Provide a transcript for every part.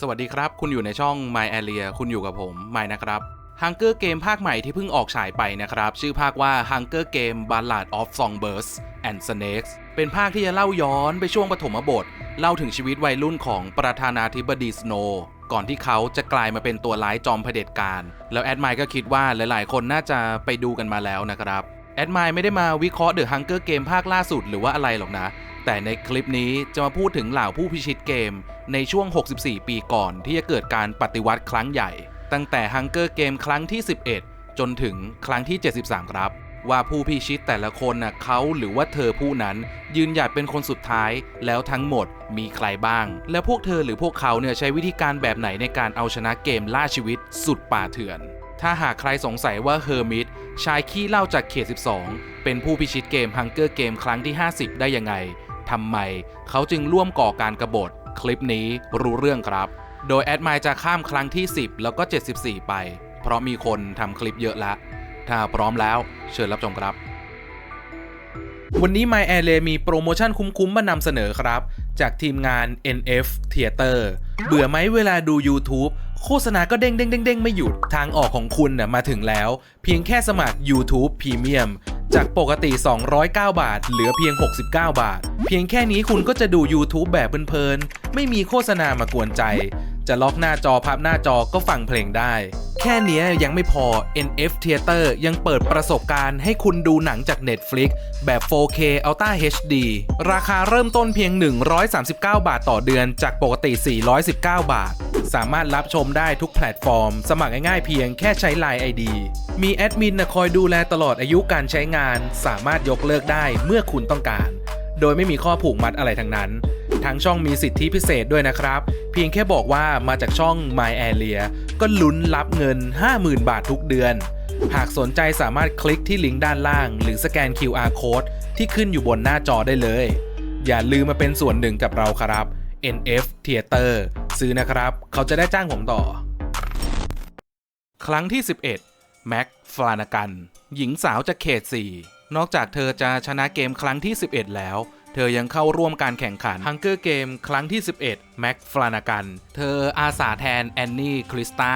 สวัสดีครับ คุณอยู่ในช่อง My Area คุณอยู่กับผม My นะครับ Hunger Game ภาคใหม่ที่เพิ่งออกฉายไปนะครับ ชื่อภาคว่า Hunger Game Ballad of Songbirds and Snakes เป็นภาคที่จะเล่าย้อนไปช่วงปฐมบท เล่าถึงชีวิตวัยรุ่นของประธานาธิบดีสโนว์ก่อนที่เขาจะกลายมาเป็นตัวร้ายจอมเผด็จการ แล้วแอดไมค์ก็คิดว่าหลายๆ คนน่าจะไปดูกันมาแล้วนะครับแอดไมล์ไม่ได้มาวิเคราะห์ The Hunger Game ภาคล่าสุดหรือว่าอะไรหรอกนะ แต่ในคลิปนี้จะมาพูดถึงเหล่าผู้พิชิตเกม ในช่วง 64 ปีก่อนที่จะเกิดการปฏิวัติครั้งใหญ่ ตั้งแต่ Hunger Game ครั้งที่ 11 จนถึงครั้งที่ 73 ครับ ว่าผู้พิชิตแต่ละคนน่ะเขาหรือว่าเธอผู้นั้นยืนหยัดเป็นคนสุดท้ายแล้วทั้งหมดมีใครบ้าง และพวกเธอหรือพวกเขาเนี่ยใช้วิธีการแบบไหนในการเอาชนะเกมล่าชีวิตสุดป่าเถื่อน ถ้าหากใครสงสัยว่าเฮอร์มิตชายขี้เล่าจากเขต 12 เป็นผู้พิชิตเกม Hunger Game ครั้งที่ 50 ได้ยังไง ทำไม เขาจึงร่วมก่อการกรบฏ คลิปนี้รู้เรื่องครับ โดยแอดไมล์จะข้ามครั้งที่ 10 แล้วก็ 74 ไป เพราะมีคนทำคลิปเยอะละถ้าพร้อมแล้วเชิญรับชมครับ วันนี้ My a i r l a y มีโปรโมชั่นคุ้มๆมานำเสนอครับ จากทีมงาน NF Theater เบื่อไหมเวลาดู YouTube โฆษณาก็เด้งเด้งเด้งเด้งไม่หยุด ทางออกของคุณน่ะมาถึงแล้ว เพียงแค่สมัคร YouTube Premium จากปกติ 209 บาท เหลือเพียง 69 บาท เพียงแค่นี้คุณก็จะดู YouTube แบบเพลินๆ ไม่มีโฆษณามากวนใจ จะล็อกหน้าจอพับหน้าจอก็ฟังเพลงได้ แค่นี้ยยังไม่พอ NF Theater ยังเปิดประสบการณ์ให้คุณดูหนังจาก Netflix แบบ 4K Ultra HD ราคาเริ่มต้นเพียง 139 บาทต่อเดือนจากปกติ 419 บาท สามารถรับชมได้ทุกแพลตฟอร์ม สมัครง่ายๆเพียงแค่ใช้ Line ID มีแอดมินคอยดูแลตลอดอายุการใช้งาน สามารถยกเลิกได้เมื่อคุณต้องการ โดยไม่มีข้อผูกมัดอะไรทั้งนั้น ทางช่องมีสิทธิพิเศษด้วยนะครับ เพียงแค่บอกว่ามาจากช่อง My Area ก็ลุ้นรับเงิน 50,000 บาททุกเดือน หากสนใจสามารถคลิกที่ลิงก์ด้านล่าง หรือสแกน QR Code ที่ขึ้นอยู่บนหน้าจอได้เลย อย่าลืมมาเป็นส่วนหนึ่งกับเราครับ NF Theater ซื้อนะครับ เขาจะได้จ้างผมต่อ ครั้งที่ 11 แม็กฟลานากัน หญิงสาวจากเขต 4 นอกจากเธอจะชนะเกมครั้งที่ 11 แล้วเธอยังเข้าร่วมการแข่งขัน Hunger Game ครั้งที่ 11 แม็กฟลานากัน เธออาสาแทนแอนนี่คริสตา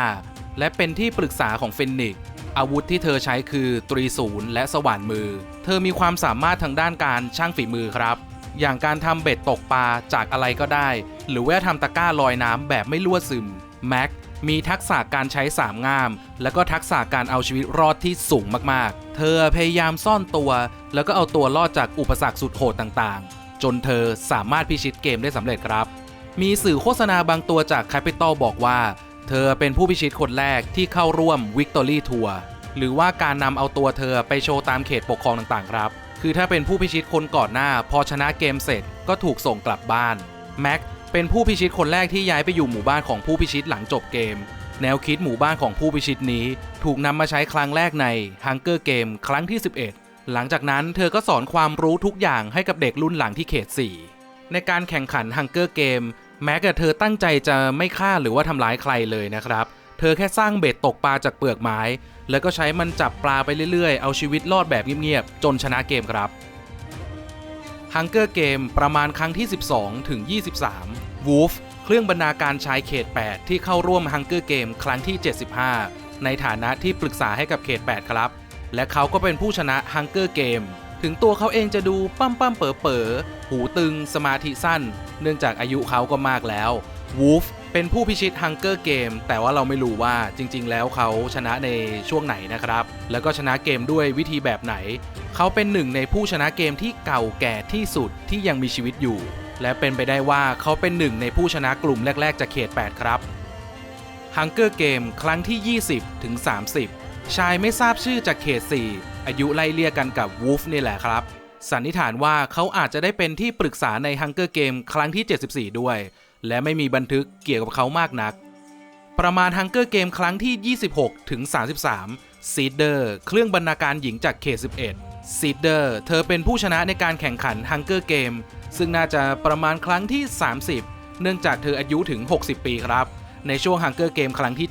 และเป็นที่ปรึกษาของเฟนนิก อาวุธที่เธอใช้คือตรีศูนย์และสว่านมือ เธอมีความสามารถทางด้านการช่างฝีมือครับ อย่างการทำเบ็ดตกปลาจากอะไรก็ได้ หรือว่าทำตะกร้าลอยน้ำแบบไม่ลวซึมแม็กมีทักษะการใช้สามง่าม แล้วก็ทักษะการเอาชีวิตรอดที่สูงมากๆ เธอพยายามซ่อนตัว แล้วก็เอาตัวรอดจากอุปสรรคสุดโหดต่างๆ จนเธอสามารถพิชิตเกมได้สำเร็จครับ มีสื่อโฆษณาบางตัวจาก Capital บอกว่า เธอเป็นผู้พิชิตคนแรกที่เข้าร่วม Victory Tour หรือว่าการนำเอาตัวเธอไปโชว์ตามเขตปกครองต่างๆ ครับ คือถ้าเป็นผู้พิชิตคนก่อนหน้า พอชนะเกมเสร็จก็ถูกส่งกลับบ้านแม็กเป็นผู้พิชิตคนแรกที่ย้ายไปอยู่หมู่บ้านของผู้พิชิตหลังจบเกม แนวคิดหมู่บ้านของผู้พิชิตนี้ ถูกนำมาใช้ครั้งแรกใน Hunger Game ครั้งที่ 11 หลังจากนั้นเธอก็สอนความรู้ทุกอย่างให้กับเด็กรุ่นหลังที่เขต 4 ในการแข่งขัน Hunger Game แม้กับเธอตั้งใจจะไม่ฆ่าหรือว่าทำร้ายใครเลยนะครับ เธอแค่สร้างเบ็ดตกปลาจากเปลือกไม้ แล้วก็ใช้มันจับปลาไปเรื่อยๆ เอาชีวิตรอดแบบเงียบๆ จนชนะเกมครับ Hunger Game ประมาณครั้งที่ 12 ถึง 23 Wolf เครื่องบรรณาการชายเขต 8 ที่เข้าร่วม Hunger Game ครั้งที่ 75 ในฐานะที่ปรึกษาให้กับเขต 8 ครับ และเขาก็เป็นผู้ชนะ Hunger Game ถึงตัวเขาเองจะดูปั้มปั้มเป๋อเป๋อหูตึง สมาธิสั้น เนื่องจากอายุเขาก็มากแล้ว Wolf เป็นผู้พิชิต Hunger Game แต่ว่าเราไม่รู้ว่าจริง ๆ แล้วเขาชนะในช่วงไหนนะครับ แล้วก็ชนะเกมด้วยวิธีแบบไหน เขาเป็นหนึ่งในผู้ชนะเกมที่เก่าแก่ที่สุดที่ยังมีชีวิตอยู่ และเป็นไปได้ว่าเขาเป็นหนึ่งในผู้ชนะกลุ่มแรก ๆจากเขต 8 ครับ Hunger Game ครั้งที่ 20 ถึง 30 ชายไม่ทราบชื่อจากเขต 4 อายุไล่เลี่ยกันกับ Wolf นี่แหละครับ สันนิษฐานว่าเขาอาจจะได้เป็นที่ปรึกษาใน Hunger Game ครั้งที่ 74 ด้วย และไม่มีบันทึกเกี่ยวกับเขามากนัก ประมาณ Hunger Game ครั้งที่ 26 ถึง 33ซีเดอร์เครื่องบรรณาการหญิงจากเขต11ซีเดอร์เธอเป็นผู้ชนะในการแข่งขัน Hunger Game ซึ่งน่าจะประมาณครั้งที่ 30 เนื่องจากเธออายุถึง 60 ปีครับ ในช่วง Hunger Game ครั้งที่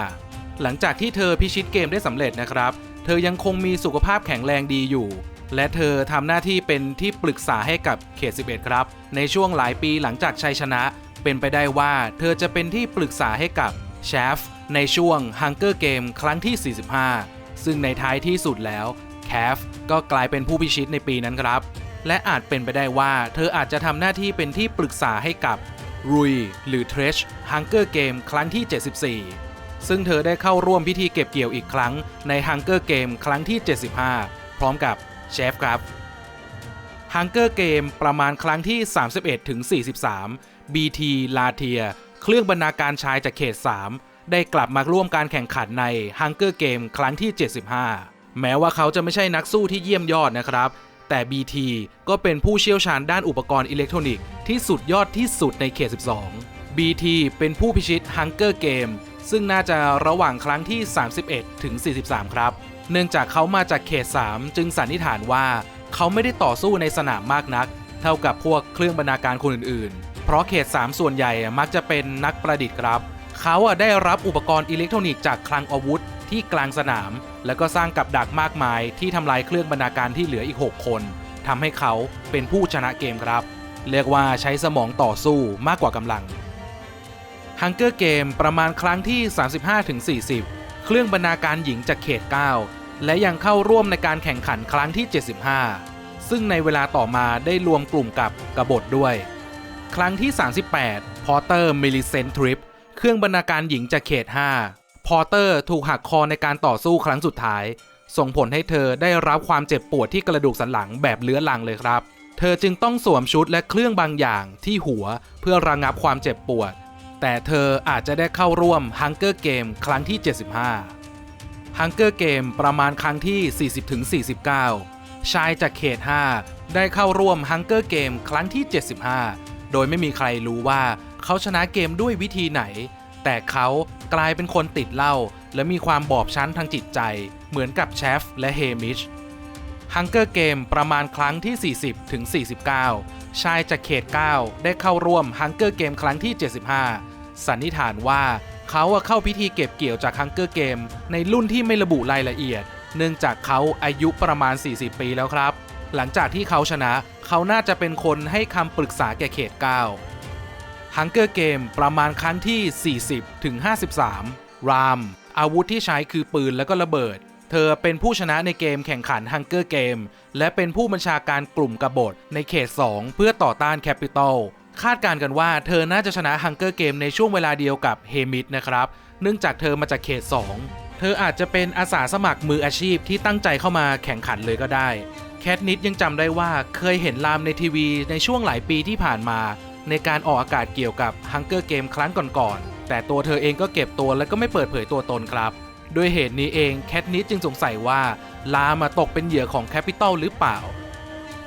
75 หลังจากที่เธอพิชิตเกมได้สำเร็จนะครับ เธอยังคงมีสุขภาพแข็งแรงดีอยู่ และเธอทำหน้าที่เป็นที่ปรึกษาให้กับเขต 11 ครับ ในช่วงหลายปีหลังจากชัยชนะ เป็นไปได้ว่าเธอจะเป็นที่ปรึกษาให้กับเชฟในช่วง Hunger Game ครั้งที่ 45 ซึ่งในท้ายที่สุดแล้วแคฟก็กลายเป็นผู้พิชิตในปีนั้นครับ และอาจเป็นไปได้ว่า เธออาจจะทำหน้าที่เป็นที่ปรึกษาให้กับรุยหรือเทรช Hunger Game ครั้งที่ 74ซึ่งเธอได้เข้าร่วมพิธีเก็บเกี่ยวอีกครั้งใน Hunger Game ครั้งที่ 75 พร้อมกับ เชฟครับ Hunger Game ประมาณครั้งที่ 31ถึง43 BT ลาเทีย เครื่องบรรณาการชายจากเขต 3 ได้กลับมาร่วมการแข่งขันใน Hunger Game ครั้งที่ 75 แม้ว่าเขาจะไม่ใช่นักสู้ที่เยี่ยมยอดนะครับ แต่ BT ก็เป็นผู้เชี่ยวชาญด้านอุปกรณ์อิเล็กทรอนิกส์ที่สุดยอดที่สุดในเขต 12 BT เป็นผู้พิชิต Hunger Game ซึ่งน่าจะระหว่างครั้งที่ 31ถึง43 ครับ เนื่องจากเขามาจากเขต 3 จึงสันนิษฐานว่าเขาไม่ได้ต่อสู้ในสนามมากนัก เท่ากับพวกเครื่องบรรณาการคนอื่นๆ เพราะเขต 3 ส่วนใหญ่มักจะเป็นนักประดิษฐ์ครับ เขาได้รับอุปกรณ์อิเล็กทรอนิกส์จากคลังอาวุธที่กลางสนาม แล้วก็สร้างกับดักมากมายที่ทำลายเครื่องบรรณาการที่เหลืออีก 6 คนทำให้เขาเป็นผู้ชนะเกมครับ เรียกว่าใช้สมองต่อสู้มากกว่ากำลัง Hunger Game ประมาณครั้งที่ 35-40 เครื่องบรรณาการหญิงจากเขต 9 และยังเข้าร่วมในการแข่งขันครั้งที่ 75 ซึ่งในเวลาต่อมาได้รวมกลุ่มกับกบฏด้วย ครั้งที่ 38 Porter Millicent Trip เครื่องบรรณาการหญิงจากเขต5 Porter ถูกหักคอในการต่อสู้ครั้งสุดท้าย ส่งผลให้เธอได้รับความเจ็บปวดที่กระดูกสันหลังแบบเลื้อรังเลยครับ เธอจึงต้องสวมชุดและเครื่องบางอย่างที่หัวเพื่อระงับความเจ็บปวด แต่เธออาจจะได้เข้าร่วม Hunger Game ครั้งที่ 75 Hunger Game ประมาณครั้งที่ 40-49 ชายจากเขต 5 ได้เข้าร่วม Hunger Game ครั้งที่ 75 โดยไม่มีใครรู้ว่าเขาชนะเกมด้วยวิธีไหน แต่เขากลายเป็นคนติดเหล้าและมีความบอบช้ำทางจิตใจ เหมือนกับเชฟและเฮมิช Hunger Game ประมาณครั้งที่ 40 ถึง 49 ชายจากเขต 9 ได้เข้าร่วม Hunger Game ครั้งที่ 75 สันนิษฐานว่าเขาเข้าพิธีเก็บเกี่ยวจาก Hunger Game ในรุ่นที่ไม่ระบุรายละเอียด เนื่องจากเขาอายุประมาณ 40 ปีแล้วครับ หลังจากที่เขาชนะเขาน่าจะเป็นคนให้คำปรึกษาแก่เขต9 Hunger Game ประมาณครั้งที่ 40ถึง53 ราม อาวุธที่ใช้คือปืนแล้วก็ระเบิด เธอเป็นผู้ชนะในเกมแข่งขัน Hunger Game และเป็นผู้บัญชาการกลุ่มกบฏในเขต 2 เพื่อต่อต้านแคปิตอล คาดการณ์กันว่าเธอน่าจะชนะ Hunger Game ในช่วงเวลาเดียวกับเฮมิดนะครับ เนื่องจากเธอมาจากเขต 2 เธออาจจะเป็นอาสาสมัครมืออาชีพที่ตั้งใจเข้ามาแข่งขันเลยก็ได้ แคทนิดยังจำได้ว่าเคยเห็นลามในทีวีในช่วงหลายปีที่ผ่านมา ในการออกอากาศเกี่ยวกับ Hunger Game ครั้งก่อนๆ แต่ตัวเธอเองก็เก็บตัวและก็ไม่เปิดเผยตัวตนครับด้วยเหตุนี้เองแคทนิดจึงสงสัยว่าลามาตกเป็นเหยื่อของแคปิตอลหรือเปล่า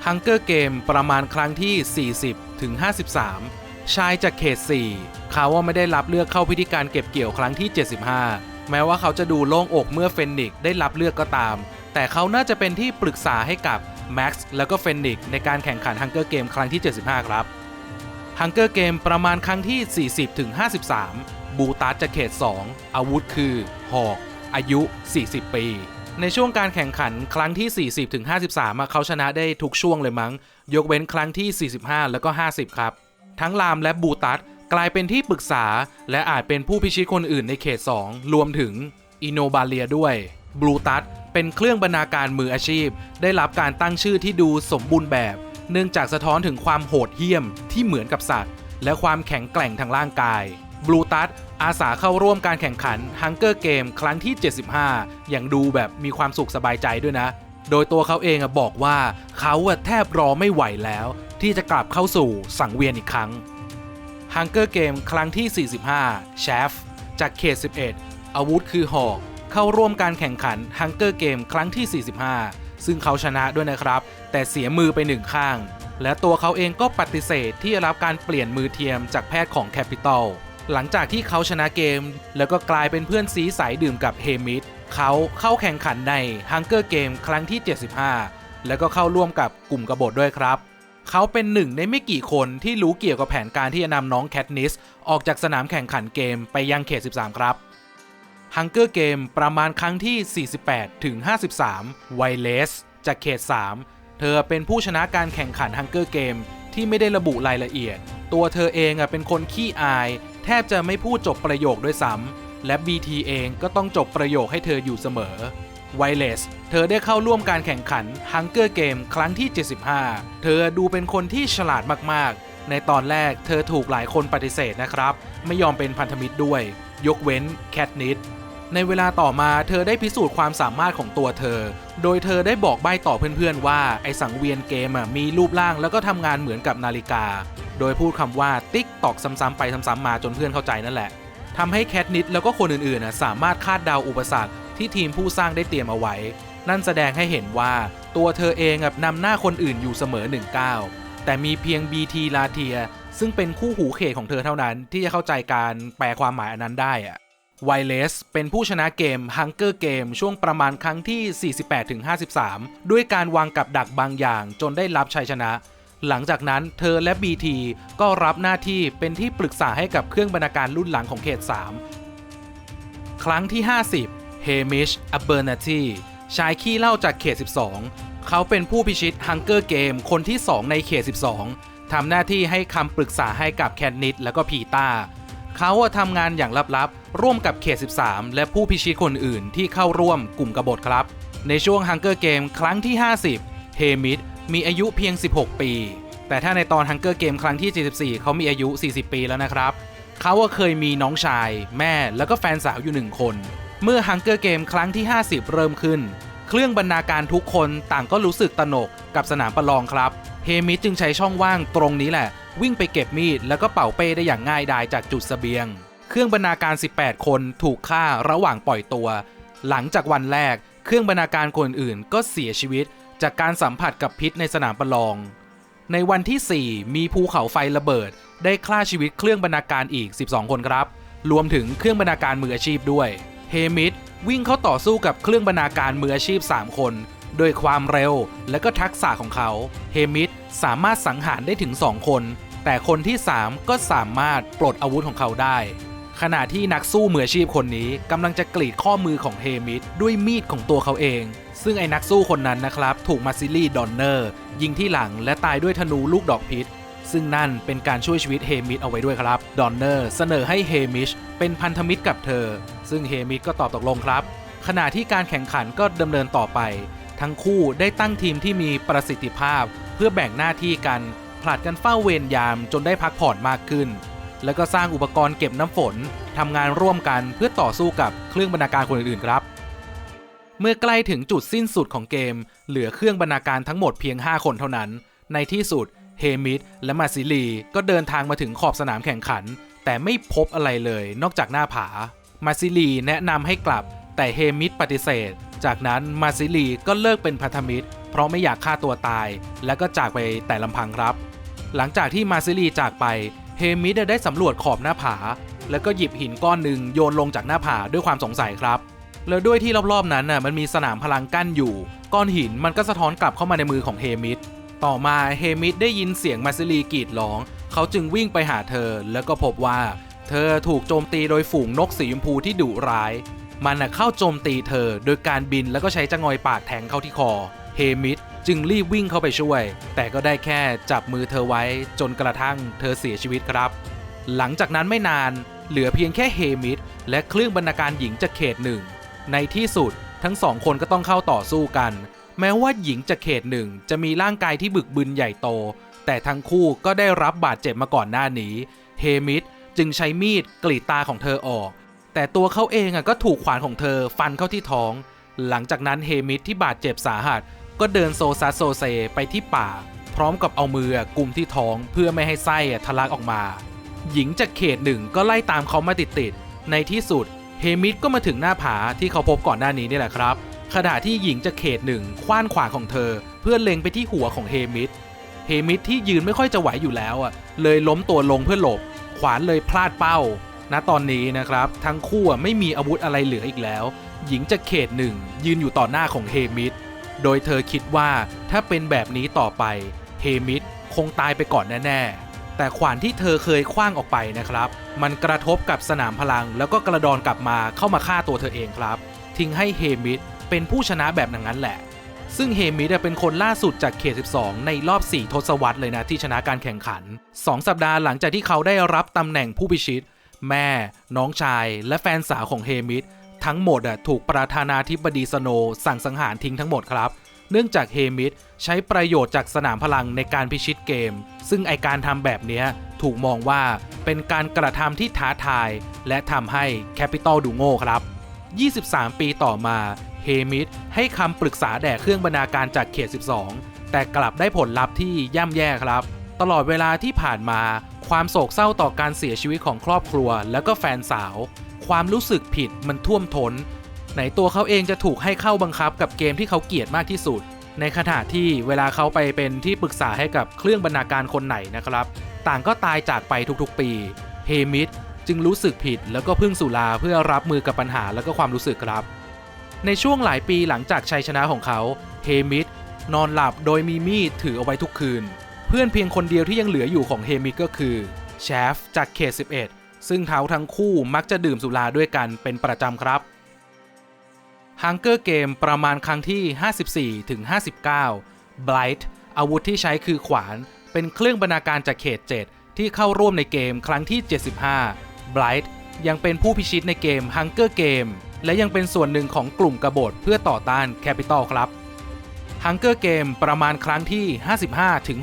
Hunger Game ประมาณครั้งที่ 40 ถึง 53 ชายจากเขต 4 เขาว่าไม่ได้รับเลือกเข้าพิธีการเก็บเกี่ยวครั้งที่ 75 แม้ว่าเขาจะดูโล่งอกเมื่อเฟนนิกได้รับเลือกก็ตาม แต่เขาน่าจะเป็นที่ปรึกษาให้กับแม็กซ์แล้วก็เฟนนิกในการแข่งขัน Hunger Game ครั้งที่ 75 ครับ Hunger Game ประมาณครั้งที่ 40 ถึง 53 บูตัสจากเขต 2 อาวุธคือหอก อายุ 40 ปี ในช่วงการแข่งขันครั้งที่ 40ถึง53อะเขาชนะได้ทุกช่วงเลยมั้ง ยกเว้นครั้งที่ 45 แล้วก็ 50 ครับ ทั้งลามและบูตัสกลายเป็นที่ปรึกษา และอาจเป็นผู้พิชิตคนอื่นในเขต 2 รวมถึงอิโนบาเลียด้วยบลูตัสเป็นเครื่องบรรณาการมืออาชีพ ได้รับการตั้งชื่อที่ดูสมบูรณ์แบบ เนื่องจากสะท้อนถึงความโหดเหี้ยมที่เหมือนกับสัตว์ และความแข็งแกร่งทางร่างกาย บลูตัสอาสาเข้าร่วมการแข่งขัน Hunger Game ครั้งที่ 75 อย่างดูแบบมีความสุขสบายใจด้วยนะ โดยตัวเขาเองบอกว่าเขาแทบรอไม่ไหวแล้ว ที่จะกลับเข้าสู่สังเวียนอีกครั้ง Hunger Game ครั้งที่ 45 c h e f จากเขต 11 อาวุธคือหอก เข้าร่วมการแข่งขัน Hunger Game ครั้งที่ 45 ซึ่งเขาชนะด้วยนะครับ แต่เสียมือไปหนึ่งข้าง และตัวเขาเองก็ปฏิเสธที่จะรับการเปลี่ยนมือเทียมจากแพทย์ของ Capital หลังจากที่เขาชนะเกม แล้วก็กลายเป็นเพื่อนซีสายดื่มกับเฮมิดเขาเข้าแข่งขันใน Hunger Game ครั้งที่ 75 แล้วก็เข้าร่วมกับกลุ่มกบฏด้วยครับ เขาเป็นหนึ่งในไม่กี่คนที่รู้เกี่ยวกับแผนการที่จะนำน้องแคทนิสออกจากสนามแข่งขันเกมไปยังเขต 13 ครับ Hunger Game ประมาณครั้งที่ 48 ถึง 53 ไวเลสจากเขต 3 เธอเป็นผู้ชนะการแข่งขัน Hunger Game ที่ไม่ได้ระบุรายละเอียด ตัวเธอเองเป็นคนขี้อาย แทบจะไม่พูดจบประโยคด้วยซ้ำและ BT เองก็ต้องจบประโยคให้เธออยู่เสมอไวเลสเธอได้เข้าร่วมการแข่งขัน Hunger Game ครั้งที่ 75 เธอดูเป็นคนที่ฉลาดมากๆ ในตอนแรกเธอถูกหลายคนปฏิเสธนะครับ ไม่ยอมเป็นพันธมิตรด้วย ยกเว้นแคทนิด ในเวลาต่อมาเธอได้พิสูจน์ความสามารถของตัวเธอ โดยเธอได้บอกใบ้ต่อเพื่อนๆว่า ไอสังเวียนเกมมีรูปร่างแล้วก็ทำงานเหมือนกับนาฬิกา โดยพูดคำว่าติ๊กตอกซ้ำๆไปซ้ำๆมาจนเพื่อนเข้าใจนั่นแหละทำให้แคทนิดแล้วก็คนอื่นๆสามารถคาดเดาอุปสรรคที่ทีมผู้สร้างได้เตรียมเอาไว้ นั่นแสดงให้เห็นว่าตัวเธอเองอะนำหน้าคนอื่นอยู่เสมอ1ก้าแต่มีเพียง BT ลาเทีย ซึ่งเป็นคู่หูเขตของเธอเท่านั้นที่จะเข้าใจการแปลความหมายอันนั้นได้อะ ไวเลสเป็นผู้ชนะเกม Hunger Game ช่วงประมาณครั้งที่ 48-53 ด้วยการวางกับดักบางอย่างจนได้รับชัยชนะ หลังจากนั้นเธอและ BT ก็รับหน้าที่เป็นที่ปรึกษาให้กับเครื่องบรรณาการรุ่นหลังของเขต 3 ครั้งที่ 50 Hamish a b e r n a t y ชายขี้เล่าจากเขต 12 เขาเป็นผู้พิชิต Hunger Game คนที่ 2 ในเขต 12ทำหน้าที่ให้คำปรึกษาให้กับแคนนิดและก็พีตา เขาอะทำงานอย่างลับๆ ร่วมกับเขต 13 และผู้พิชิตคนอื่นที่เข้าร่วมกลุ่มกบฏครับ ในช่วง Hunger Game ครั้งที่ 50 เฮมิดมีอายุเพียง 16 ปี แต่ถ้าในตอน Hunger Game ครั้งที่74เขามีอายุ 40 ปีแล้วนะครับ เขาเคยมีน้องชาย แม่แล้วก็แฟนสาวอยู่หนึ่งคน เมื่อ Hunger Game ครั้งที่ 50 เริ่มขึ้น เครื่องบรรณาการทุกคนต่างก็รู้สึกตระหนกกับสนามประลองครับ เฮมิดจึงใช้ช่องว่างตรงนี้แหละ วิ่งไปเก็บมีดแล้วก็เป่าเป้ได้อย่างง่ายดายจากจุดเสบียง เครื่องบรรณาการ 18 คนถูกฆ่าระหว่างปล่อยตัว หลังจากวันแรก เครื่องบรรณาการคนอื่นก็เสียชีวิต จากการสัมผัสกับพิษในสนามประลอง ในวันที่ 4 มีภูเขาไฟระเบิด ได้ฆ่าชีวิตเครื่องบรรณาการอีก 12 คนครับ รวมถึงเครื่องบรรณาการมืออาชีพด้วย เฮมิดวิ่งเข้าต่อสู้กับเครื่องบรรณาการมืออาชีพ 3 คน โดยความเร็วและก็ทักษะของเขาเฮมิดสามารถสังหารได้ถึง 2 คน แต่คนที่ 3 ก็สามารถปลดอาวุธของเขาได้ ขณะที่นักสู้มืออาชีพคนนี้กำลังจะกรีดข้อมือของเฮมิดด้วยมีดของตัวเขาเอง ซึ่งไอ้นักสู้คนนั้นนะครับ ถูกมาซิลี่ดอนเนอร์ยิงที่หลังและตายด้วยธนูลูกดอกพิษซึ่งนั่นเป็นการช่วยชีวิตเฮมิดเอาไว้ด้วยครับ ดอนเนอร์เสนอให้เฮมิชเป็นพันธมิตรกับเธอ ซึ่งเฮมิชก็ตอบตกลงครับ ขณะที่การแข่งขันก็ดำเนินต่อไป ทั้งคู่ได้ตั้งทีมที่มีประสิทธิภาพ เพื่อแบ่งหน้าที่กัน ผลัดกันเฝ้าเวรยามจนได้พักผ่อนมากขึ้น แล้วก็สร้างอุปกรณ์เก็บน้ำฝนทำงานร่วมกันเพื่อต่อสู้กับเครื่องบรรณาการคนอื่นๆครับ เมื่อใกล้ถึงจุดสิ้นสุดของเกม เหลือเครื่องบรรณาการทั้งหมดเพียง 5 คนเท่านั้น ในที่สุดเฮมิดและมาซิลีก็เดินทางมาถึงขอบสนามแข่งขัน แต่ไม่พบอะไรเลยนอกจากหน้าผา มาซิลีแนะนำให้กลับ แต่เฮมิดปฏิเสธ จากนั้นมาซิลีก็เลิกเป็นพันธมิตร เพราะไม่อยากฆ่าตัวตาย และก็จากไปแต่ลำพังครับ หลังจากที่มาซิลีจากไปเฮมิดได้สำรวจขอบหน้าผา แล้วก็หยิบหินก้อนหนึ่งโยนลงจากหน้าผาด้วยความสงสัยครับ แล้วด้วยที่รอบๆนั้นน่ะมันมีสนามพลังกั้นอยู่ ก้อนหินมันก็สะท้อนกลับเข้ามาในมือของเฮมิดต่อมาเฮมิดได้ยินเสียงมาซิลีกรีดร้อง เขาจึงวิ่งไปหาเธอ แล้วก็พบว่า เธอถูกโจมตีโดยฝูงนกสีชมพูที่ดุร้าย มันน่ะเข้าโจมตีเธอ โดยการบินแล้วก็ใช้จะงอยปากแทงเข้าที่คอ เฮมิดจึงรีบวิ่งเข้าไปช่วย แต่ก็ได้แค่จับมือเธอไว้จนกระทั่งเธอเสียชีวิตครับ หลังจากนั้นไม่นานเหลือเพียงแค่เฮมิดและเครื่องบรรณาการหญิงจากเขตหนึ่ง ในที่สุดทั้งสองคนก็ต้องเข้าต่อสู้กัน แม้ว่าหญิงจากเขตหนึ่งจะมีร่างกายที่บึกบึนใหญ่โต แต่ทั้งคู่ก็ได้รับบาดเจ็บมาก่อนหน้านี้ เฮมิดจึงใช้มีดกรีดตาของเธอออก แต่ตัวเขาเองก็ถูกขวานของเธอฟันเข้าที่ท้อง หลังจากนั้นเฮมิดที่บาดเจ็บสาหัส ก็เดินโซซัสโซเซไปที่ป่า พร้อมกับเอามือกุมที่ท้องเพื่อไม่ให้ไส้ทะลักออกมา หญิงจากเขตหนึ่งก็ไล่ตามเขามาติดๆในที่สุดเฮมิดก็มาถึงหน้าผาที่เขาพบก่อนหน้านี้นี่แหละครับขณะที่หญิงจากเขตหนึ่งคว้านขวานของเธอ เพื่อเล็งไปที่หัวของเฮมิดเฮมิดที่ยืนไม่ค่อยจะไหวอยู่แล้วอะเลยล้มตัวลงเพื่อหลบ ขวานเลยพลาดเป้า ณตอนนี้นะครับ ทั้งคู่ไม่มีอาวุธอะไรเหลืออีกแล้ว หญิงจากเขตหนึ่งยืนอยู่ต่อหน้าของเฮมิดโดยเธอคิดว่าถ้าเป็นแบบนี้ต่อไปเฮมิดคงตายไปก่อนแน่ๆ แต่ขวานที่เธอเคยคว้างออกไปนะครับ มันกระทบกับสนามพลัง แล้วก็กระดอนกลับมาเข้ามาฆ่าตัวเธอเองครับ ทิ้งให้เฮมิดเป็นผู้ชนะแบบนั้นแหละ ซึ่งเฮมิดเป็นคนล่าสุดจากเขต 12 ในรอบ 4 ทศวรรษเลยนะที่ชนะการแข่งขัน 2 สัปดาห์หลังจากที่เขาได้รับตำแหน่งผู้พิชิต แม่ น้องชาย และแฟนสาวของเฮมิดทั้งหมดถูกประธานาธิบดีสโนสั่งสังหารทิ้งทั้งหมดครับ เนื่องจากเฮมิดใช้ประโยชน์จากสนามพลังในการพิชิตเกม ซึ่งไอการทำแบบนี้ถูกมองว่าเป็นการกระทำที่ท้าทาย และทำให้แคปิตอลดูโง่ครับ 23 ปีต่อมาเฮมิดให้คำปรึกษาแด่เครื่องบรรณาการจากเขต 12 แต่กลับได้ผลลัพธ์ที่ย่ำแย่ครับ ตลอดเวลาที่ผ่านมา ความโศกเศร้าต่อการเสียชีวิตของครอบครัว และก็แฟนสาว ความรู้สึกผิดมันท่วมทน้น ไหนตัวเขาเองจะถูกให้เข้าบังคับกับเกมที่เขาเกลียดมากที่สุด ในขณะที่เวลาเขาไปเป็นที่ปรึกษาให้กับเครื่องบรรณาการคนไหนนะครับ ต่างก็ตายจากไปทุกๆปี เฮมิดจึงรู้สึกผิดแล้วก็พึ่งสุราเพื่อรับมือกับปัญหาแล้วก็ความรู้สึกครับ ในช่วงหลายปีหลังจากชัยชนะของเขา เฮมิดนอนหลับโดยมีมีดถือเอาไว้ทุกคืน พื่อนเพียงคนเดียวที่ยังเหลืออยู่ของเฮมิดก็คือแชฟจากเขต 11 ซึ่งเขาทั้งคู่มักจะดื่มสุราด้วยกันเป็นประจำครับ Hunger Game ประมาณครั้งที่ 54 ถึง 59 Blight อาวุธที่ใช้คือขวาน เป็นเครื่องบรรณาการจากเขต 7 ที่เข้าร่วมในเกมครั้งที่ 75 Blight ยังเป็นผู้พิชิตในเกม Hunger Game และยังเป็นส่วนหนึ่งของกลุ่มกบฏเพื่อต่อต้าน Capital ครับ Hunger Game ประมาณครั้งที่ 55 ถึง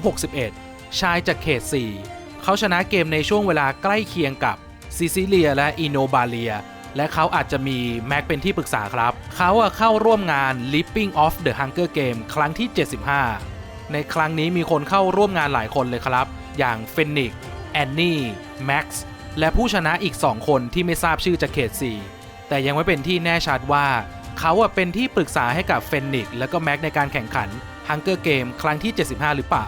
61 ชายจากเขต 4 เขาชนะเกมในช่วงเวลาใกล้เคียงกับซิซิเลียและอินโนบาเลีย และเขาอาจจะมีแม็กเป็นที่ปรึกษาครับ เขาเข้าร่วมงาน Leaping Off the Hunger Game ครั้งที่ 75 ในครั้งนี้มีคนเข้าร่วมงานหลายคนเลยครับ อย่างเฟนิกแอนนี่แม็กซ์และผู้ชนะอีก 2 คนที่ไม่ทราบชื่อจากเขต 4 แต่ยังไม่เป็นที่แน่ชัดว่า เขาอะเป็นที่ปรึกษาให้กับเฟนนิกและก็แม็กในการแข่งขัน Hunger Game ครั้งที่ 75 หรือเปล่า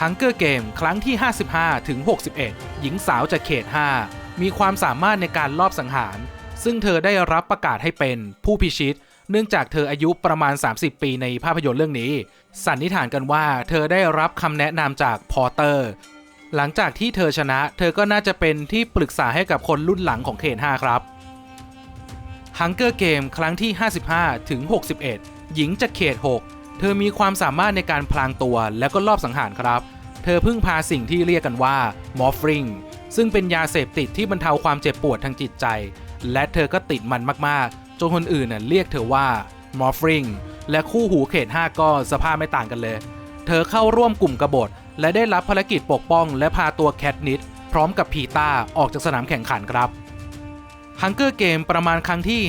Hunger Game ครั้งที่ 55 ถึง 61 หญิงสาวจากเขต 5 มีความสามารถในการลอบสังหาร ซึ่งเธอได้รับประกาศให้เป็นผู้พิชิต เนื่องจากเธออายุประมาณ 30 ปีในภาพยนตร์เรื่องนี้ สันนิษฐานกันว่าเธอได้รับคำแนะนำจากพอเตอร์ หลังจากที่เธอชนะ เธอก็น่าจะเป็นที่ปรึกษาให้กับคนรุ่นหลังของเขต 5 ครับ Hunger Game ครั้งที่ 55 ถึง 61 หญิงจากเขต 6 เธอมีความสามารถในการพลางตัวและก็ลอบสังหารครับ เธอพึ่งพาสิ่งที่เรียกกันว่ามอร์ฟริงซึ่งเป็นยาเสพติดที่บรรเทาความเจ็บปวดทางจิตใจ และเธอก็ติดมันมากๆ จนคนอื่นน่ะเรียกเธอว่ามอร์ฟริงและคู่หูเขต 5 ก็สภาพไม่ต่างกันเลย เธอเข้าร่วมกลุ่มกบฏ และได้รับภารกิจปกป้อง และพาตัวแคทนิดพร้อมกับพีตาออกจากสนามแข่งขันครับ ฮังเกอร์เกมประมาณครั้งที่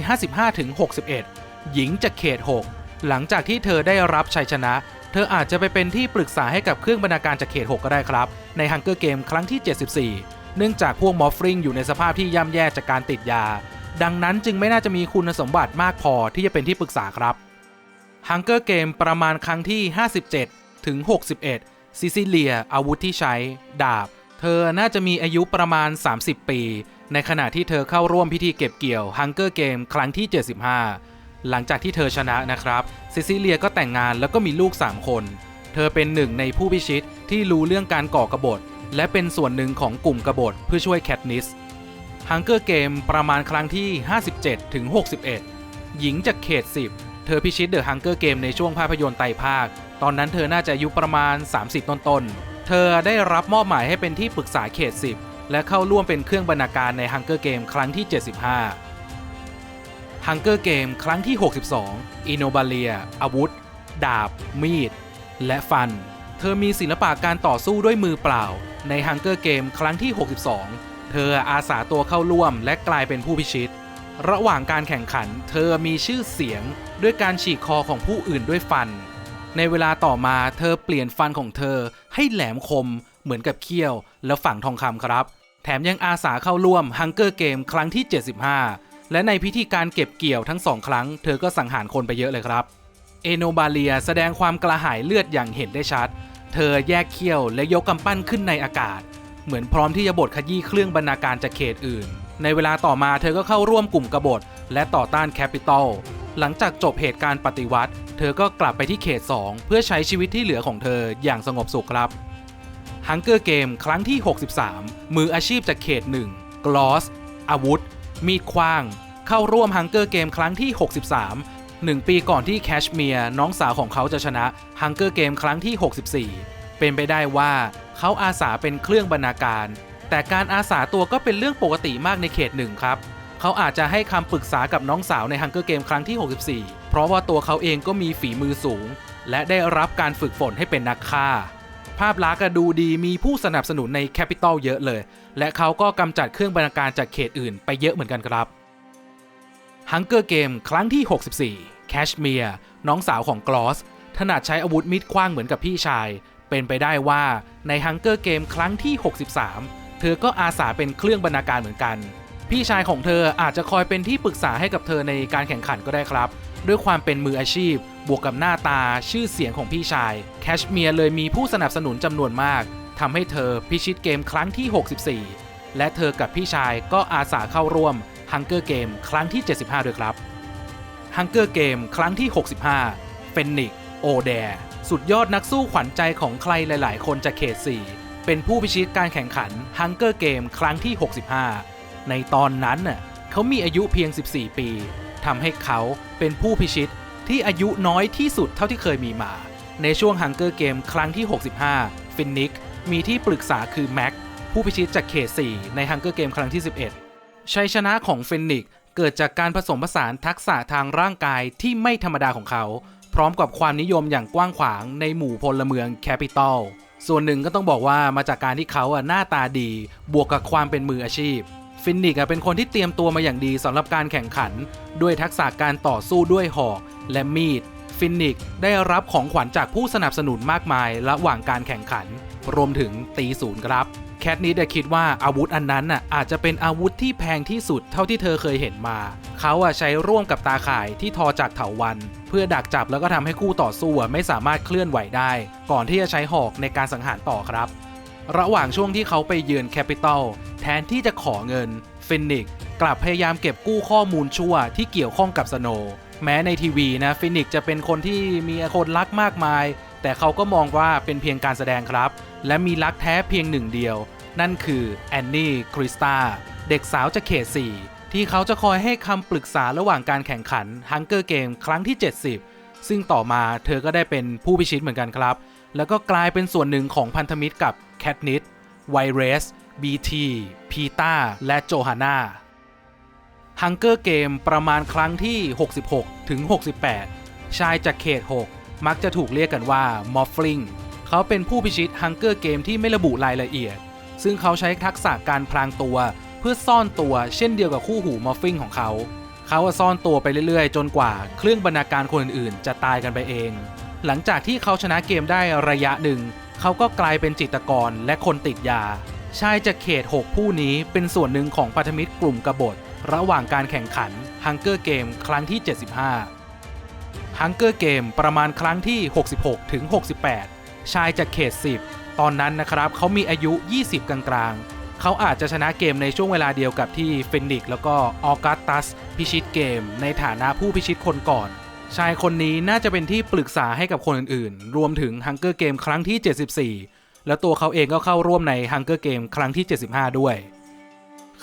55-61 หญิงจากเขต 6 หลังจากที่เธอได้รับชัยชนะ เธออาจจะไปเป็นที่ปรึกษาให้กับเครื่องบรรณาการจากเขต 6 ก็ได้ครับ ในฮังเกอร์เกมครั้งที่ 74 เนื่องจากพวกมอฟริงอยู่ในสภาพที่ย่ำแย่จากการติดยา ดังนั้นจึงไม่น่าจะมีคุณสมบัติมากพอที่จะเป็นที่ปรึกษาครับฮังเกอร์เกมประมาณครั้งที่ 57 ถึง 61 ซิซิเลีย อาวุธที่ใช้ ดาบ เธอน่าจะมีอายุประมาณ 30 ปี ในขณะที่เธอเข้าร่วมพิธีเก็บเกี่ยวฮังเกอร์เกมครั้งที่ 75 หลังจากที่เธอชนะนะครับซิซิเลียก็แต่งงานแล้วก็มีลูก 3 คน เธอเป็นหนึ่งในผู้พิชิตที่รู้เรื่องการก่อกบฏ และเป็นส่วนหนึ่งของกลุ่มกบฏเพื่อช่วยแคทนิสฮังเกอร์เกมประมาณครั้งที่ 57ถึง61 หญิงจากเขต 10 เธอพิชิตเดอะฮังเกอร์เกมในช่วงภาพยนตร์ไตรภาค ตอนนั้นเธอน่าจะอายุประมาณ 30 ต้นๆ เธอได้รับมอบหมายให้เป็นที่ปรึกษาเขต 10 และเข้าร่วมเป็นเครื่องบรรณาการในฮังเกอร์เกมครั้งที่ 75ฮังเกอร์เกมครั้งที่ 62 อินโนบาเลีย อาวุธ ดาบ มีด และฟัน เธอมีศิลปะการต่อสู้ด้วยมือเปล่า ในฮังเกอร์เกมครั้งที่ 62 เธออาสาตัวเข้าร่วมและกลายเป็นผู้พิชิต ระหว่างการแข่งขัน เธอมีชื่อเสียงด้วยการฉีกคอของผู้อื่นด้วยฟัน ในเวลาต่อมาเธอเปลี่ยนฟันของเธอให้แหลมคมเหมือนกับเขี้ยว แล้วฝังทองคำครับ แถมยังอาสาเข้าร่วมฮังเกอร์เกมครั้งที่ 75 และในพิธีการเก็บเกี่ยวทั้งสองครั้ง เธอก็สังหารคนไปเยอะเลยครับ เอโนบาเลียแสดงความกระหายเลือดอย่างเห็นได้ชัด เธอแยกเขี้ยวและยกกำปั้นขึ้นในอากาศ เหมือนพร้อมที่จะบดขยี้เครื่องบรรณาการจากเขตอื่น ในเวลาต่อมาเธอก็เข้าร่วมกลุ่มกบฏและต่อต้านแคปิตอล หลังจากจบเหตุการณ์ปฏิวัติ เธอก็กลับไปที่เขต 2 เพื่อใช้ชีวิตที่เหลือของเธออย่างสงบสุขครับฮังเกอร์เกมครั้งที่ 63 มืออาชีพจากเขต 1 กลอส อาวุธ มีดคว้าง เข้าร่วมฮังเกอร์เกมครั้งที่ 63 1 ปีก่อนที่แคชเมียร์น้องสาวของเขาจะชนะฮังเกอร์เกมครั้งที่ 64 เป็นไปได้ว่าเขาอาสาเป็นเครื่องบรรณาการ แต่การอาสาตัวก็เป็นเรื่องปกติมากในเขตหนึ่งครับ เขาอาจจะให้คำปรึกษากับน้องสาวในฮังเกอร์เกมครั้งที่ 64 เพราะว่าตัวเขาเองก็มีฝีมือสูง และได้รับการฝึกฝนให้เป็นนักฆ่า ภาพลักษณ์ดูดีมีผู้สนับสนุนในแคปิตอลเยอะเลย และเขาก็กำจัดเครื่องบรรณาการจากเขตอื่นไปเยอะเหมือนกันครับฮังเกอร์เกมครั้งที่ 64 แคชเมียร์น้องสาวของกลอสถนัดใช้อาวุธมีดคว้างเหมือนกับพี่ชาย เป็นไปได้ว่าในฮังเกอร์เกมครั้งที่ 63 เธอก็อาสาเป็นเครื่องบรรณาการเหมือนกัน พี่ชายของเธออาจจะคอยเป็นที่ปรึกษาให้กับเธอในการแข่งขันก็ได้ครับ ด้วยความเป็นมืออาชีพ บวกกับหน้าตาชื่อเสียงของพี่ชาย แคชเมียร์เลยมีผู้สนับสนุนจำนวนมากทำให้เธอพิชิตเกมครั้งที่ 64 และเธอกับพี่ชายก็อาสาเข้าร่วมฮังเกอร์เกมครั้งที่ 75 ด้วยครับฮังเกอร์เกมครั้งที่ 65เฟนนิกโอแดสุดยอดนักสู้ขวัญใจของใครหลาย ๆ คนจากเขต 4 เป็นผู้พิชิตการแข่งขันฮังเกอร์เกมครั้งที่ 65 ในตอนนั้นน่ะเขามีอายุเพียง 14 ปีทำให้เขาเป็นผู้พิชิตที่อายุน้อยที่สุดเท่าที่เคยมีมา ในช่วงฮังเกอร์เกมครั้งที่ 65 ฟินนิกมีที่ปรึกษาคือแม็กผู้พิชิตจากเขต 4 ในฮังเกอร์เกมครั้งที่ 11 ชัยชนะของเฟนนิกเกิดจากการผสมผสานทักษะทางร่างกายที่ไม่ธรรมดาของเขา พร้อมกับความนิยมอย่างกว้างขวางในหมู่พลเมืองแคปิตอลส่วนหนึ่งก็ต้องบอกว่ามาจากการที่เขาหน้าตาดีบวกกับความเป็นมืออาชีพ ฟินนิกเป็นคนที่เตรียมตัวมาอย่างดีสำหรับการแข่งขัน ด้วยทักษะการต่อสู้ด้วยหอกและมีด ฟินนิกได้รับของขวัญจากผู้สนับสนุนมากมายระหว่างการแข่งขัน รวมถึงตีศูนย์ครับ แคทนี้ได้คิดว่าอาวุธอันนั้นน่ะอาจจะเป็นอาวุธที่แพงที่สุดเท่าที่เธอเคยเห็นมา เขาอะใช้ร่วมกับตาข่ายที่ทอจากเถาวัน เพื่อดักจับแล้วก็ทำให้คู่ต่อสู้ไม่สามารถเคลื่อนไหวได้ ก่อนที่จะใช้หอกในการสังหารต่อครับ ระหว่างช่วงที่เขาไปเยือนแคปิตอลแทนที่จะขอเงินฟินิกกลับพยายามเก็บกู้ข้อมูลชั่วที่เกี่ยวข้องกับสโนแม้ในทีวีนะฟินิกจะเป็นคนที่มีคนรักมากมาย แต่เขาก็มองว่าเป็นเพียงการแสดงครับ และมีรักแท้เพียงหนึ่งเดียว นั่นคือแอนนี่คริสตาเด็กสาวจากเขต 4 ที่เขาจะคอยให้คำปรึกษาระหว่างการแข่งขันฮังเกอร์เกมครั้งที่ 70 ซึ่งต่อมาเธอก็ได้เป็นผู้พิชิตเหมือนกันครับ แล้วก็กลายเป็นส่วนหนึ่งของพันธมิตรกับแคทนิดไวเรสบีทีพีตาและโจฮาน่าฮังเกอร์เกมประมาณครั้งที่ 66 ถึง 68 ชายจากเขต 6 มักจะถูกเรียกกันว่ามอฟฟลิงเขาเป็นผู้พิชิตฮังเกอร์เกมที่ไม่ระบุรายละเอียด ซึ่งเขาใช้ทักษะการพรางตัว เพื่อซ่อนตัวเช่นเดียวกับคู่หูมอฟฟิงของเขา เขาซ่อนตัวไปเรื่อยๆ จนกว่าเครื่องบรรณาการคนอื่นๆ จะตายกันไปเอง หลังจากที่เขาชนะเกมได้ระยะหนึ่ง เขาก็กลายเป็นจิตกรและคนติดยา ชายจากเขต 6 ผู้นี้เป็นส่วนหนึ่งของพันธมิตรกลุ่มกบฏ ระหว่างการแข่งขันฮังเกอร์เกมครั้งที่ 75ฮังเกอร์เกมประมาณครั้งที่ 66ถึง68 ชายจากเขต 10 ตอนนั้นนะครับเขามีอายุ 20 กลางๆ เขาอาจจะชนะเกมในช่วงเวลาเดียวกับที่เฟนิกแล้วก็ออกัสตัสพิชิตเกม ในฐานะผู้พิชิตคนก่อน ชายคนนี้น่าจะเป็นที่ปรึกษาให้กับคนอื่นๆ รวมถึงฮังเกอร์เกมครั้งที่ 74 แล้วตัวเขาเองก็เข้าร่วมในฮังเกอร์เกมครั้งที่ 75 ด้วย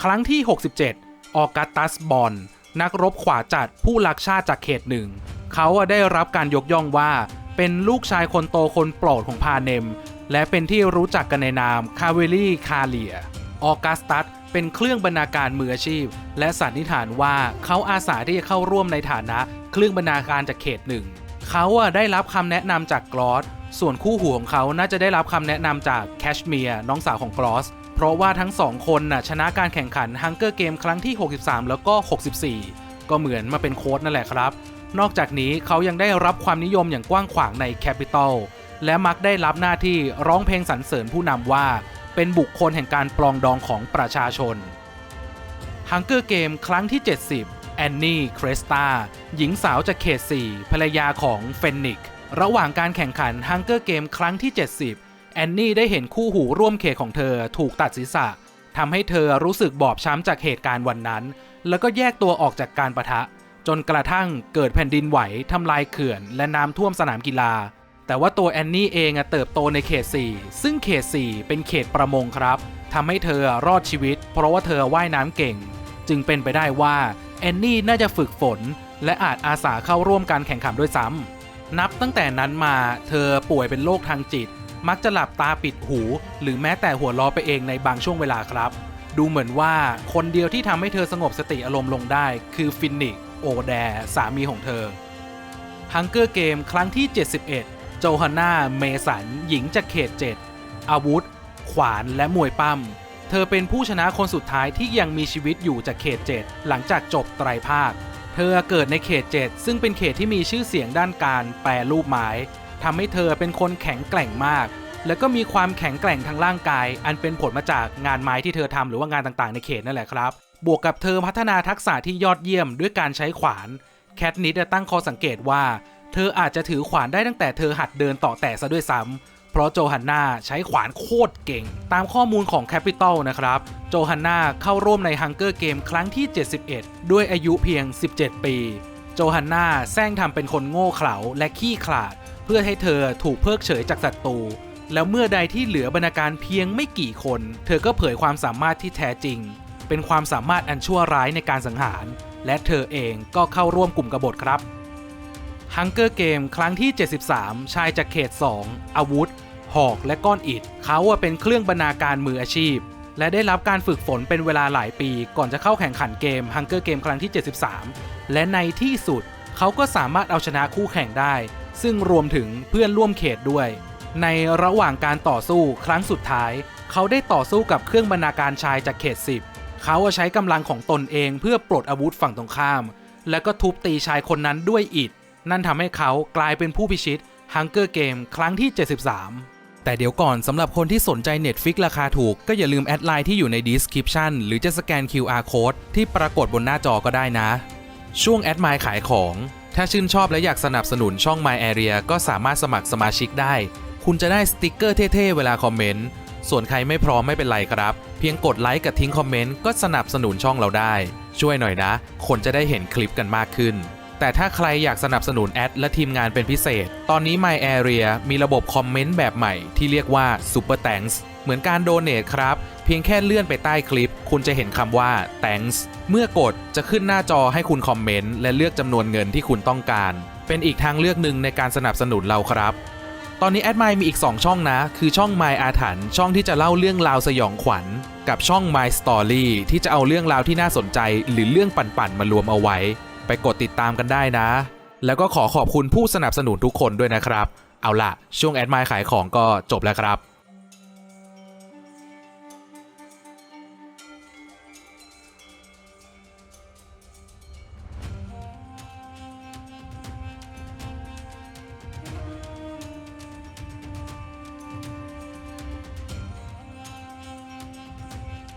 ครั้งที่ 67 ออกัสตัสบอนนักรบขวาจัดผู้รักชาติจากเขตหนึ่ง เขาได้รับการยกย่องว่าเป็นลูกชายคนโตคนโปรดของพาเนม และเป็นที่รู้จักกันในนามคาเวลี่คาเลีย ออกัสตัสเป็นเครื่องบรรณาการมืออาชีพ และสันนิษฐานว่าเขาอาสาที่จะเข้าร่วมในฐานะเครื่องบรรณาการจากเขตหนึ่งเขาอะได้รับคำแนะนำจากกลอสส่วนคู่หูของเขาน่าจะได้รับคำแนะนำจากแคชเมียร์น้องสาวของกลอสเพราะว่าทั้งสองคนน่ะชนะการแข่งขันฮังเกอร์เกมครั้งที่ 63 แล้วก็ 64 ก็เหมือนมาเป็นโค้ดนั่นแหละครับ นอกจากนี้เขายังได้รับความนิยมอย่างกว้างขวางในแคปิตอลและมักได้รับหน้าที่ร้องเพลงสรรเสริญผู้นำว่า เป็นบุคคลแห่งการปลองดองของประชาชนฮังเกอร์เกมครั้งที่ 70 แอนนี่ เครสตา หญิงสาวจากเขต 4 ภรรยาของเฟนนิก ระหว่างการแข่งขันฮังเกอร์เกมครั้งที่ 70 แอนนี่ได้เห็นคู่หูร่วมเขตของเธอถูกตัดศีรษะทำให้เธอรู้สึกบอบช้ำจากเหตุการณ์วันนั้น แล้วก็แยกตัวออกจากการประทะ จนกระทั่งเกิดแผ่นดินไหวทำลายเขื่อน และน้ำท่วมสนามกีฬา แต่ว่าตัวแอนนี่เองเติบโตในเขต 4 ซึ่งเขต 4 เป็นเขตประมงครับทำให้เธอรอดชีวิต เพราะว่าเธอว่ายน้ำเก่ง จึงเป็นไปได้ว่าแอนนี่น่าจะฝึกฝน และอาจอาสาเข้าร่วมการแข่งขันด้วยซ้ำนับตั้งแต่นั้นมาเธอป่วยเป็นโรคทางจิต มักจะหลับตาปิดหู หรือแม้แต่หัวเราะไปเองในบางช่วงเวลาครับ ดูเหมือนว่าคนเดียวที่ทำให้เธอสงบสติอารมณ์ลงได้ คือฟินนิกโอแดรสามีของเธอฮังเกอร์เกมครั้งที่ 71 โจฮันนาเมสัน หญิงจากเขต 7 อาวุธ ขวานและมวยปั้ม เธอเป็นผู้ชนะคนสุดท้ายที่ยังมีชีวิตอยู่จากเขต 7 หลังจากจบไตรภาค เธอเกิดในเขต 7 ซึ่งเป็นเขตที่มีชื่อเสียงด้านการแปรรูปไม้ทำให้เธอเป็นคนแข็งแกร่งมาก แล้วก็มีความแข็งแกร่งทางร่างกาย อันเป็นผลมาจากงานไม้ที่เธอทำหรือว่างานต่างๆ ในเขตนั่นแหละครับ บวกกับเธอพัฒนาทักษะที่ยอดเยี่ยมด้วยการใช้ขวาน แคทนิดตั้งข้อสังเกตว่า เธออาจจะถือขวานได้ตั้งแต่เธอหัดเดินต่อแต่ซะด้วยซ้ำเพราะโจฮันนาใช้ขวานโคตรเก่ง ตามข้อมูลของ Capital นะครับ โจฮันนาเข้าร่วมใน Hunger Game ครั้งที่ 71 ด้วยอายุเพียง 17 ปี โจฮันนาแซงทำเป็นคนโง่เขลาและขี้ขลาด เพื่อให้เธอถูกเพิกเฉยจากศัตรูแล้วเมื่อใดที่เหลือบรรณาการเพียงไม่กี่คน เธอก็เผยความสามารถที่แท้จริง เป็นความสามารถอันชั่วร้ายในการสังหาร และเธอเองก็เข้าร่วมกลุ่มกบฏครับ ฮังเกอร์เกมครั้งที่ 73 ชายจากเขต 2 อาวุธ หอกและก้อนอิฐ เขาเป็นเครื่องบรรณาการมืออาชีพ และได้รับการฝึกฝนเป็นเวลาหลายปี ก่อนจะเข้าแข่งขันเกมฮังเกอร์เกมครั้งที่ 73 และในที่สุด เขาก็สามารถเอาชนะคู่แข่งได้ ซึ่งรวมถึงเพื่อนร่วมเขตด้วย ในระหว่างการต่อสู้ครั้งสุดท้าย เขาได้ต่อสู้กับเครื่องบรรณาการชายจากเขต 10 เขาใช้กำลังของตนเองเพื่อปลดอาวุธฝั่งตรงข้าม แล้วก็ทุบตีชายคนนั้นด้วยอิฐ นั่นทำให้เขากลายเป็นผู้พิชิต Hunger Game ครั้งที่ 73 แต่เดี๋ยวก่อนสำหรับคนที่สนใจ Netflix ราคาถูก ก็อย่าลืมแอดไลน์ที่อยู่ใน description หรือจะสแกน QR code ที่ปรากฏบนหน้าจอก็ได้นะ ช่วงแอดไมล์ขายของ ถ้าชื่นชอบและอยากสนับสนุนช่อง My Area ก็สามารถสมัครสมาชิกได้ คุณจะได้สติกเกอร์เท่ๆ เวลาคอมเมนต์ส่วนใครไม่พร้อมไม่เป็นไรครับ เพียงกดไลค์กับทิ้งคอมเมนต์ก็สนับสนุนช่องเราได้ ช่วยหน่อยนะ คนจะได้เห็นคลิปกันมากขึ้น แต่ถ้าใครอยากสนับสนุนแอดและทีมงานเป็นพิเศษ ตอนนี้ My Area มีระบบคอมเมนต์แบบใหม่ที่เรียกว่า Super Thanks เหมือนการโดเน a ครับ เพียงแค่เลื่อนไปใต้คลิป คุณจะเห็นคำว่า thanks เมื่อกดจะขึ้นหน้าจอให้คุณคอมเมนต์และเลือกจำนวนเงินที่คุณต้องการ เป็นอีกทางเลือกหนึ่งในการสนับสนุนเราครับ ตอนนี้แอดไมมีอีก 2 ช่องนะ คือช่อง My อาถรรพ์ช่องที่จะเล่าเรื่องราวสยองขวัญ กับช่อง My Story ที่จะเอาเรื่องราวที่น่าสนใจ หรือเรื่องปั่นๆมารวมเอาไว้ ไปกดติดตามกันได้นะ แล้วก็ขอขอบคุณผู้สนับสนุนทุกคนด้วยนะครับ เอาล่ะ ช่วงแอดไมขายของก็จบแล้วครับ